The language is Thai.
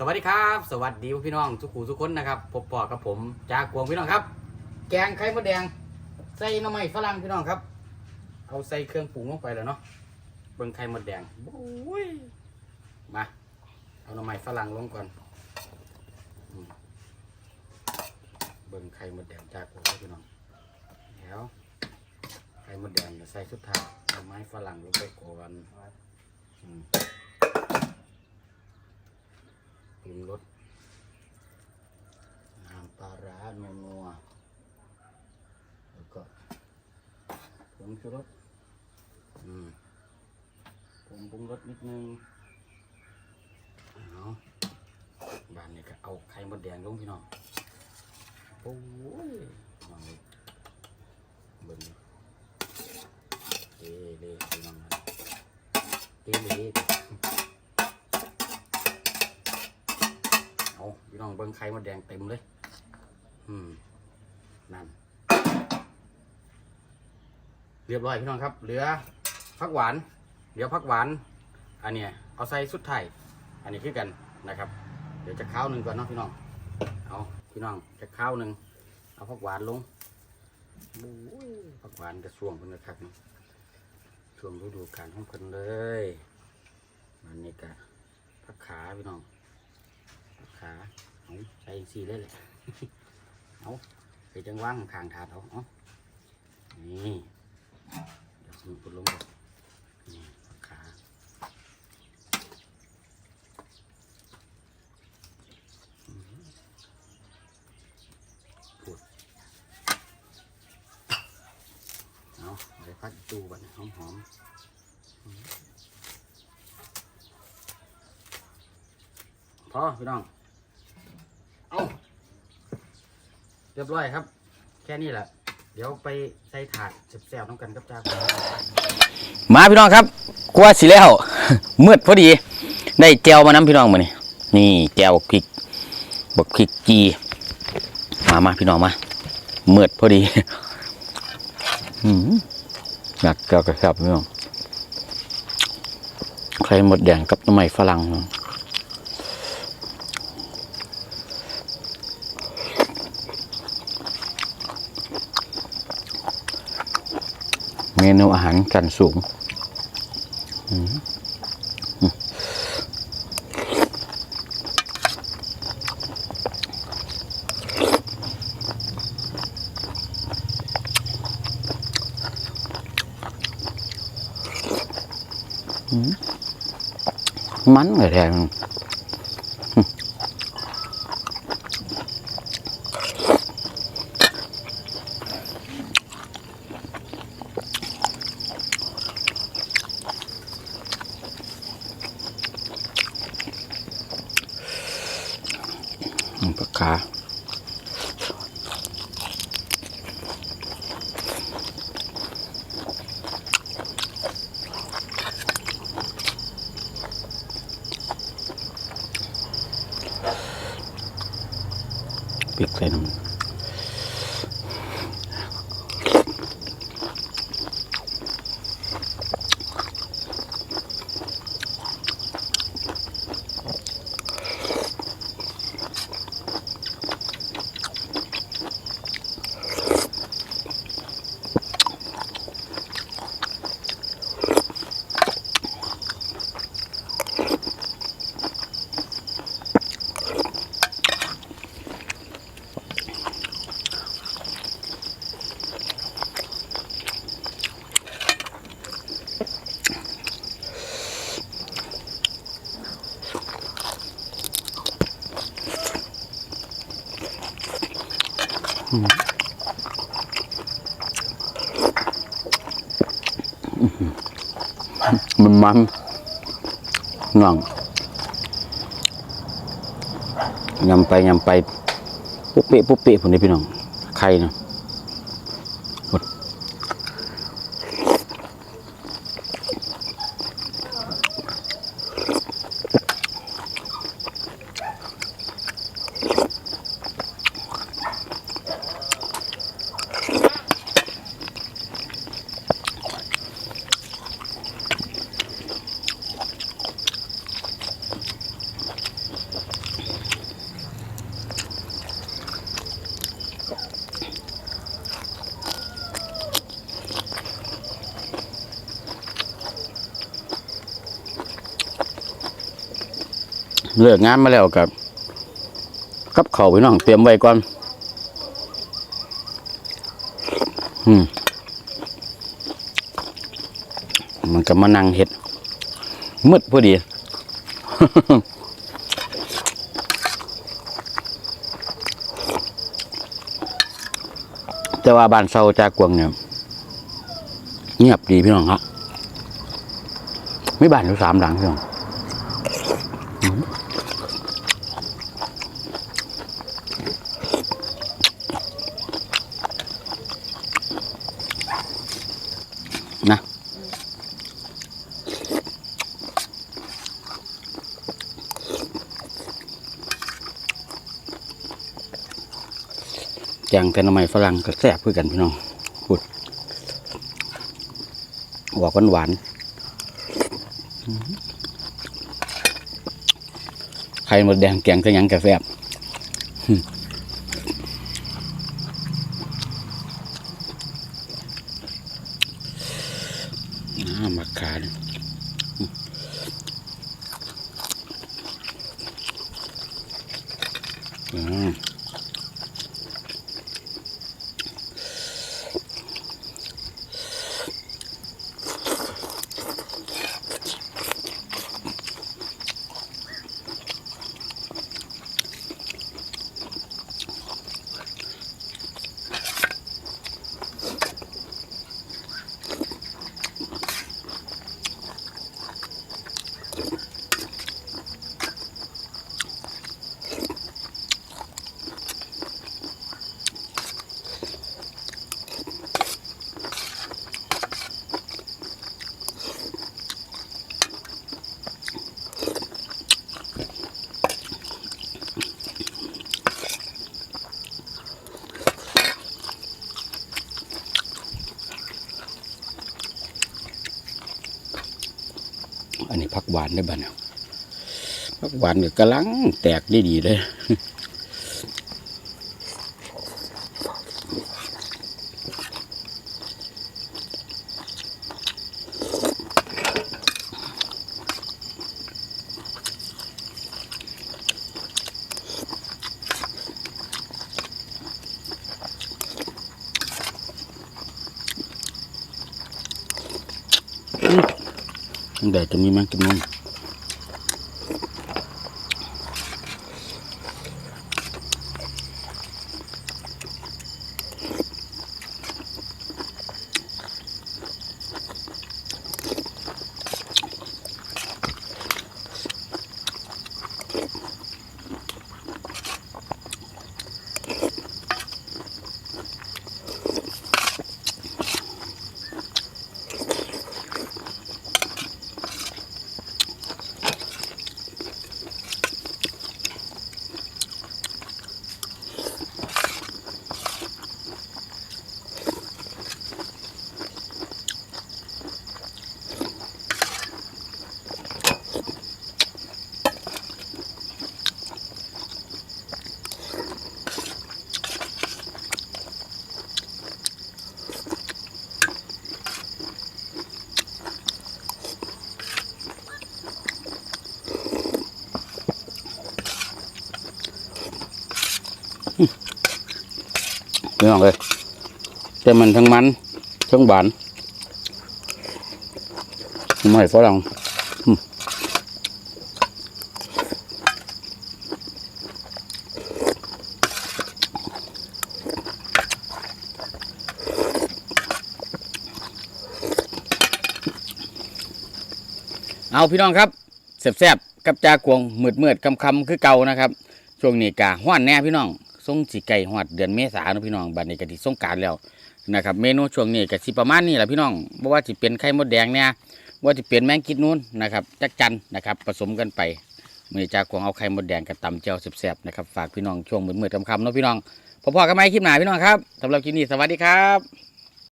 สวัสดีครับ สวัสดีพี่น้องทุกผู้ทุกคนนะครับพบปอกับผมจากกวงพี่น้องครับ แกงไข่มดแดง ใส่หน้ำไม้ฝรั่งพี่น้องครับ เอาใส่เครื่องปรุงลงไปแล้วเนาะเบิ่งไข่มดแดงโอ้ยมาเอาหน้ำไม้ฝรั่งลงก่อนอืมเบิ่งไข่มดแดงจากกวงพี่น้องแล้วไข่มดแดงเดี๋ยวใส่สุดท้ายหน้ำไม้ฝรั่งลงไปก่อน อืมปรุงรสน้ำปลาร้านัวๆแล้วก็ผงชูรสอืมผงปรุงรสนิดนึงเอาบ้านนี้ก็เอาไข่มดแดงลงพี่น้องโอ้ยน้องเลยเบิ่งดิเด้เด้พี่น้องเด้เด้ พี่น้องเบิ้งไข่มดแดงเต็มเลย อืม นั่น เรียบร้อยพี่น้องครับ เหลือผักหวาน เดี๋ยวผักหวาน อันเนี้ยเอาใส่สุดไทยอันนี้คือกันนะครับ เดี๋ยวจะข้าวหนึ่งก่อนเนาะพี่น้อง เอาพี่น้องจะข้าวหนึ่งเอาผักหวานลงผักหวานกระช่วงเพิ่นนะครับช่วงฤดูกาลของเพิ่นเลยมันนี่กะผักขาพี่น้อง ใส่สีเลยแหละเอาไปจังว่างทางถาดเอาเอานี่เดี๋ยวคุณปุดลงก่อนนี่ขาอืมปุดเอาไปพัดตูบัดหอมหอมๆอืมพอพี่น้อง เอาเรียบร้อยครับ แค่นี้แหละ เดี๋ยวไปใส่ถาดแซ่บๆน้ำกันกับจ้ามาพี่น้องครับกลัวสิแล้วมืดพอดี ได้แจวมาน้ำพี่น้องมานี่นี่แจวพริกบักพริกจีมามาพี่น้องมามืดพอดีอืมอยากแกวกระชับพี่น้องใครหมดแดงกับน้ำไม้ฝรั่งเนาะ นูอาหารกันสูงมันเลยแทนปาก ขาปิกใส่น้ำ มันมันน่องยำไปยำไป ปุ๊บเปะปุ๊บเปะผมนี่พี่น้อง ไข่นะ เลิกงานมาแล้วกับกับเขาพี่น้องเตรียมไว้ก่อน อืมมันก็มานั่งเห็ดมืดพอดีแต่ว่าบ้านเซาจากกวงเนี่ยเงียบดีพี่น้องครับไม่บ้านอยู่สามหลังพี่น้อง นะแกงแต่น้ำไม้ฝรั่งก็แซ่บเพื่อกันพี่น้องพูดหวานหวานๆอื้อหือไข่หมดแดงแกงแต่ยังกระแซ่บอื้อน้ามักขาด อื อันนี้ผักหวานได้บ้านยผักหวานก็กำลังแตกได้ดีเลย ตั้งแต่จะมีแมงกินนม พี่น้องเลยแต่มันทั้งมันทั้งหวานไม่ฝรั่งเอาพี่น้องครับแซ่บๆกับจากวงมืดมืดๆคำคำๆคือเก่านะครับ ช่วงนี้กะห้อนแน่พี่น้อง ส่งสีไก่หอดเดือนเมษาเนาะพี่น้องบัดนี้ก็ที่สงการแล้วนะครับเมนูช่วงนี้ก็สิประมาณนี้แหละพี่น้องบ่ว่าสิเป็นไข่มดแดงเนี่ยว่าสิเป็นแมงกิดนูนนะครับจักจันนะครับผสมกันไปมือจากของเอาไข่มดแดงกับตำเจียวแซ่บๆนะครับฝากพี่น้องช่วงมืดๆคำๆเนาะพี่น้องพอๆกันไหมคลิปหนาพี่น้องครับสำหรับคลิปนี้สวัสดีครับ